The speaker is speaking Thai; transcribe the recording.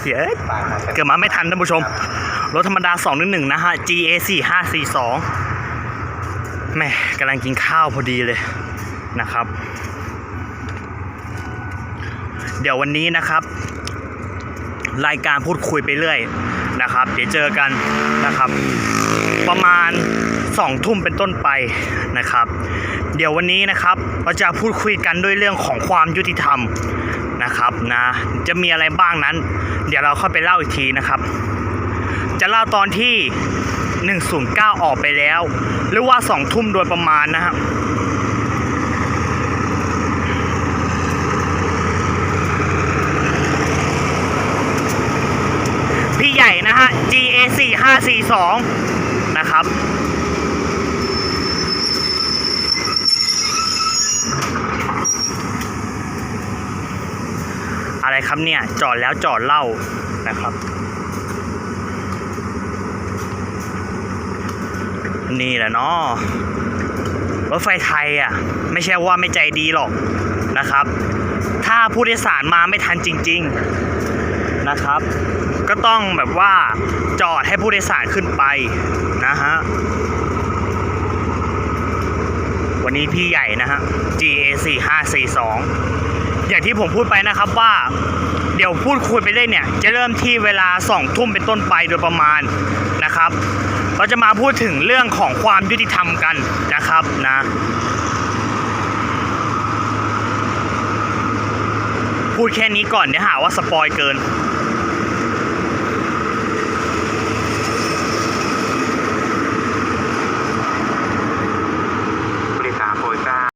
เสียเกิดมาไม่ทันท่านผู้ชม รถธรรมดา211นะฮะ GA 4542แม่กำลังกินข้าวพอดีเลยนะครับ เดี๋ยววันนี้นะครับ รายการพูดคุยไปเรื่อยนะครับ เดี๋ยวเจอกันนะครับ ประมาณสองทุ่มเป็นต้นไปนะครับ เดี๋ยววันนี้นะครับเราจะพูดคุยกันด้วยเรื่องของความยุติธรรม นะครับนะจะมีอะไรบ้างนั้น เดี๋ยวเราเข้าไปเล่าอีกทีนะครับ จะเล่าตอนที่ 109 ออกไปแล้ว หรือว่า 2 ทุ่มโดยประมาณนะครับพี่ใหญ่นะฮะ GA 4542 นะครับ อะไรครับเนี่ย จอดแล้วจอดเล่านะครับ นี่แหละเนาะรถไฟไทยอะ ไม่ใช่ว่าไม่ใจดีหรอกนะครับ ถ้าผู้โดยสารมาไม่ทันจริง ๆนะครับ ก็ต้องแบบว่าจอดให้ผู้โดยสารขึ้นไปนะฮะวันนี้พี่ใหญ่นะฮะ GA 4542 อย่างที่ผมพูดไปนะครับว่าเดี๋ยวพูดคุยไปเรื่อยเนี่ย จะเริ่มที่เวลาสองทุ่มเป็นต้นไปโดยประมาณนะครับ เราจะมาพูดถึงเรื่องของความยุติธรรมกันนะครับนะพูดแค่นี้ก่อนเดี๋ยวหาว่าสปอยเกิน